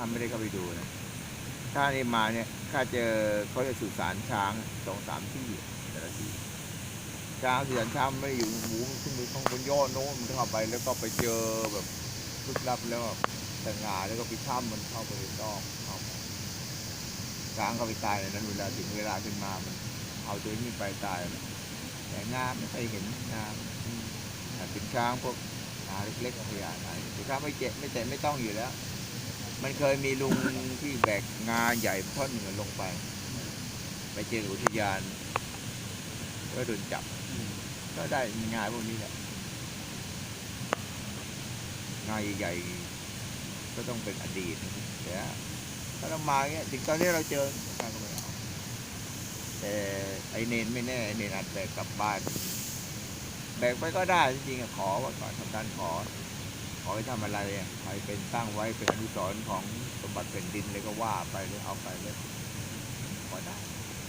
ข้าไม่ได้เข้าไปดูนะข้านี่มาเนี่ยข้าเจอเขาจะสุสานช้างสองสามที่แต่ละที่ช้างสุสานช้างมันไม่อยู่หมูขึ้นไปข้างบนยอดโน้นมันเข้าไปแล้วก็ไปเจอแบบลึกลับแล้วแบบแต่งาแล้วก็ไปถ้ำมันเข้าไปในซอกเข้าช้างก็ไปตายในนั้นเวลาถึงเวลาขึ้นมามัน เอาตัวนี้ไปตายแล้วแต่งาไม่เคยเห็นงาแต่เป็นช้างพวกงาเล็กๆพญานาคแต่ช้างไม่เจ็บไม่เจ็บไม่ต้องอยู่แล้ว มันเคยมีลุงที่แบกงานใหญ่ท่อนหนึ่งลงไป ไปเจออุทยาน ก็โดนจับ ก็ได้งาพวกนี้แหละงานใหญ่ๆก็ต้องเป็นอดีตนะครับแต่ถ้าเรามาเงี้ยถึงตอนนี้เราเจอก็ไม่เอาแต่ไอเนนไม่แน่ไอเนนอาจแบกกลับบ้าน แบกไปก็ได้จริงๆขอว่าก่อนทำการขอ อให้ทำอะไรอ่ใครเป็นตั้งไว้เป็นอนุสรณ์ของสมบัติแผ่นดินเลยก็ว่าไปเลยเอาไปเลยพอได้